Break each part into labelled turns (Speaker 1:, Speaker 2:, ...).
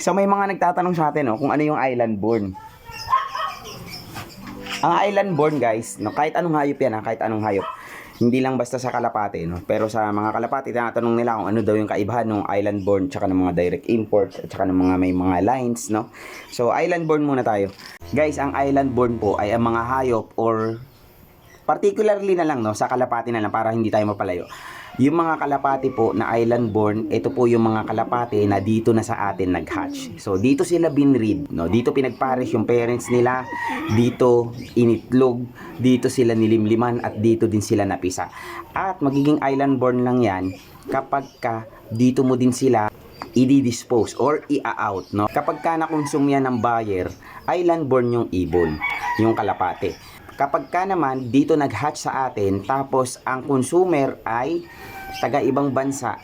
Speaker 1: So may mga nagtatanong sa atin no, kung ano yung island born. Ang island born guys, no, kahit anong hayop yan, ha, kahit anong hayop. Hindi lang basta sa kalapate, no? Pero sa mga kalapate, tinatanong nila kung ano daw yung kaibahan ng island born tsaka ng mga direct imports at tsaka ng mga may mga lines, no? So, island born muna tayo. Guys, ang island born po ay ang mga hayop or particularly na lang no sa kalapati na lang para hindi tayo mapalayo. Yung mga kalapati po na island born, ito po yung mga kalapati na dito na sa atin nag-hatch. So dito sila binreed, no. Dito pinagpares yung parents nila, dito initlog, dito sila nilimliman at dito din sila napisa. At magiging island born lang 'yan kapag ka dito mo din sila i-dispose or i-out, no? Kapag ka na-consume yan ng buyer, island born yung ibon, yung kalapate. Kapag ka naman dito nag-hatch sa atin, tapos ang consumer ay taga ibang bansa,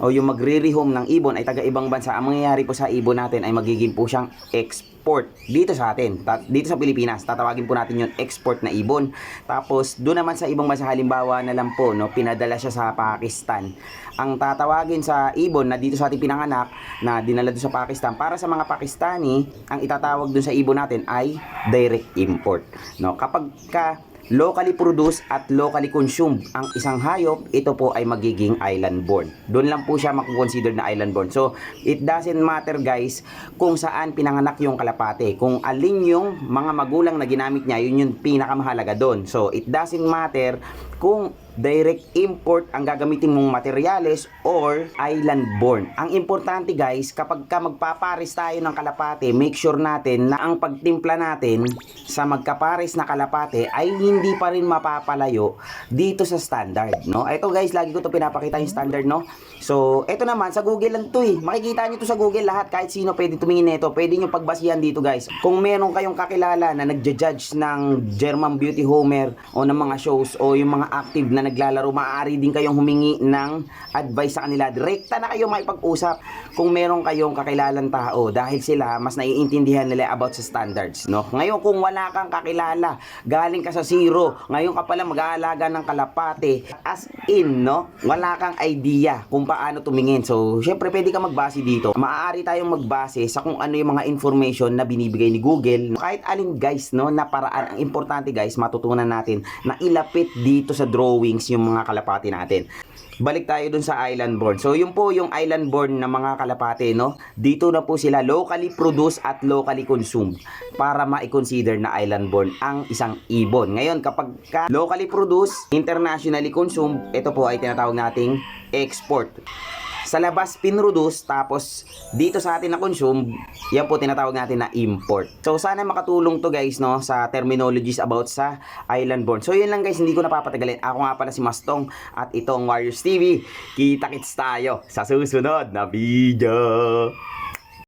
Speaker 1: o yung magre-rehome ng ibon ay taga ibang bansa, ang mangyayari po sa ibon natin ay magiging po siyang export dito sa atin, ta- dito sa Pilipinas. Tatawagin po natin yung export na ibon. Tapos doon naman sa ibang bansa halimbawa na lang po, no, pinadala siya sa Pakistan. Ang tatawagin sa ibon na dito sa ating pinanganak na dinala doon sa Pakistan para sa mga Pakistani, ang itatawag doon sa ibon natin ay direct import. No, kapag ka locally produced at locally consumed ang isang hayop, ito po ay magiging island born. Doon lang po siya makukonsider na island born. So, it doesn't matter guys kung saan pinanganak yung kalapate. Kung alin yung mga magulang na ginamit niya, yun yung pinakamahalaga doon. So, it doesn't matter kung direct import ang gagamitin mong materyales or island born. Ang importante guys, kapag ka magpapares tayo ng kalapate, make sure natin na ang pagtimpla natin sa magkapares na kalapate ay hindi pa rin mapapalayo dito sa standard, no? Ito guys, lagi ko to pinapakita yung standard, no? So, ito naman sa Google lang to eh. Makikita niyo to sa Google lahat kahit sino pwede tumingin nito. Pwede niyo pagbasihan dito guys. Kung meron kayong kakilala na nagja-judge ng German Beauty Homer o ng mga shows o yung mga active na naglalaro, maaari din kayong humingi ng advice sa kanila. Direkta na kayo makipag-usap kung meron kayong kakilalang tao dahil sila mas naiintindihan nila about sa standards, no? Ngayon kung wala kang kakilala, galing ka sa zero, ngayon ka pala mag-aalaga ng kalapate, as in, no? Wala kang idea kung paano tumingin. So, syempre pwede ka magbase dito. Maaari tayong magbase sa kung ano yung mga information na binibigay ni Google. Kahit alin guys, no, na paraan. Ang importante guys, matutunan natin na ilapit dito sa drawings yung mga kalapati natin. Balik tayo dun sa island born. So, yun po yung island born na mga kalapate, no? Dito na po sila locally produced at locally consumed para ma-consider na island born ang isang ibon. Ngayon, kapag ka locally produced, internationally consumed, ito po ay tinatawag nating export. Sa labas, pinroduce, tapos dito sa atin na consume, yan po tinatawag natin na import. So, sana makatulong to guys, no, sa terminologies about sa island born. So, yun lang guys, hindi ko napapatagalin. Ako nga pala si Mastong at itong Warriors TV. Kita-kits tayo sa susunod na video.